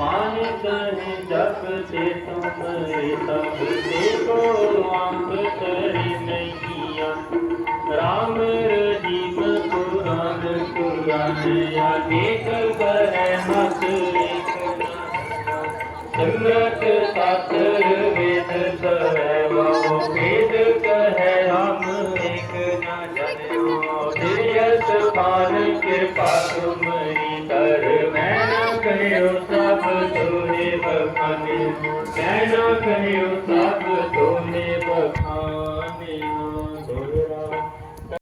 पानी कहीं जप से तुम्हारे तब देखो आँख तरी नैया राम रजीम पुराण पुराण या देख कर मत संगत शास्त्र वेद सर्व वेद कहे हम एक न जनो पान के पास ਨਾਮ ਕਹਿਣਾ ਕਹਿਓ ਸਭ